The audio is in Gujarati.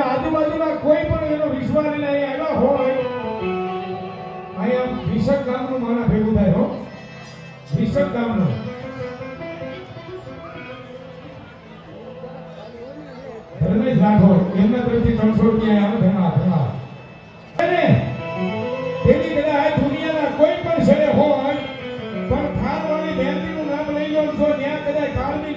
અને આજુબાજુના કોઈ પણ એનો વિશ્વાસ લઈને આવ્યા હોય. અહીંયા ભીષક ગામનું માના ભેગું થાય, હો. ભીષક ગામનું. ધર્મેશ રાઠોડ, એમના તરફથી ત્રણસો રૂપિયા આવે ધના ધના આ દુનિયાના કોઈ પણ છેડે હોય, પણ થારવાળી બહેનનું નામ લઈ લો, તો ત્યાં કદાચ કાળની